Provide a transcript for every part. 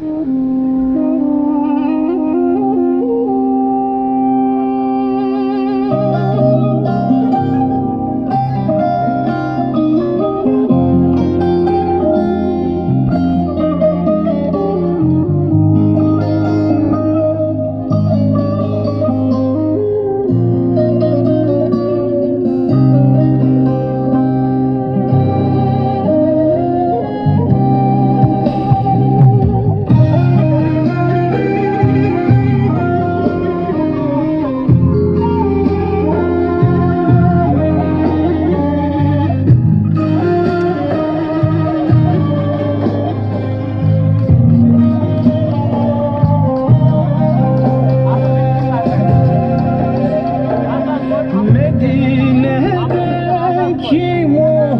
Mm-hmm.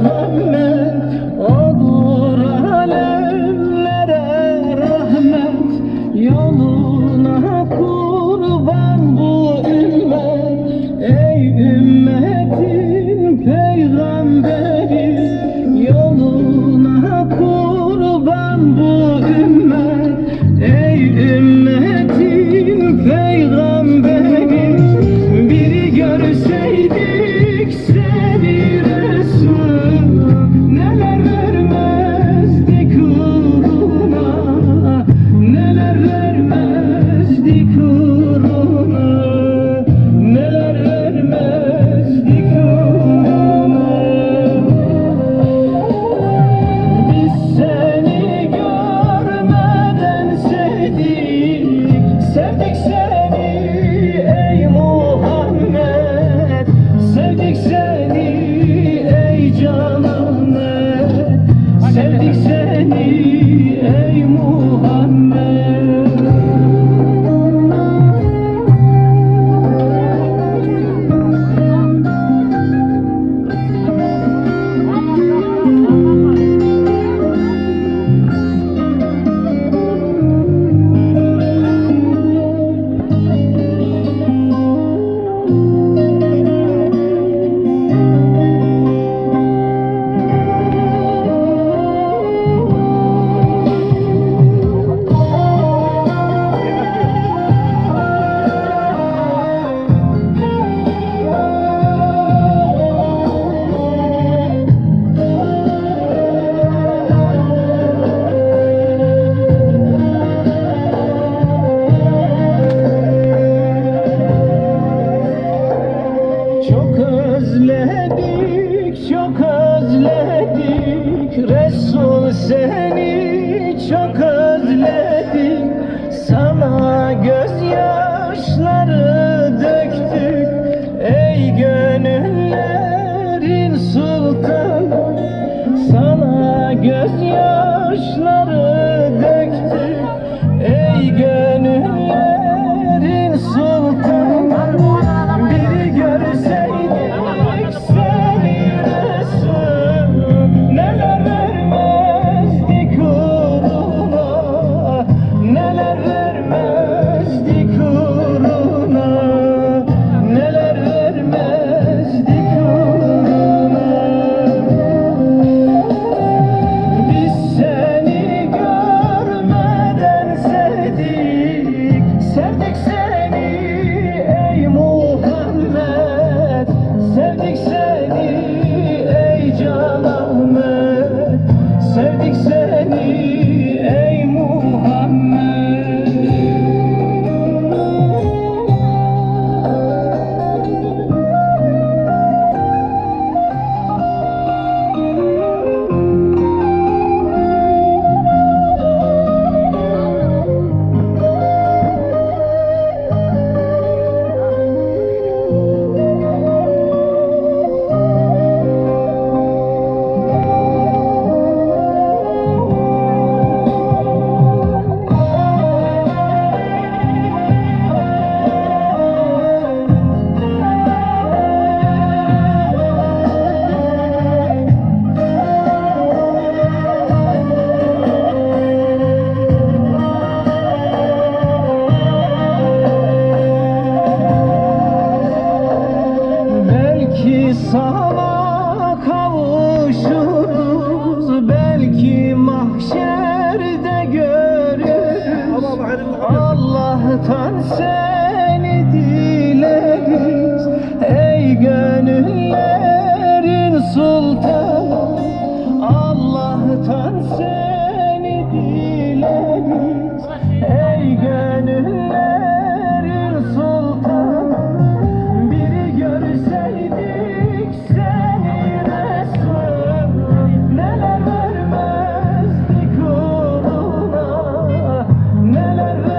Muhammed Resul seni çok Sana kavuşuruz belki mahşerde görürüz. Allah'tan sen Thank you.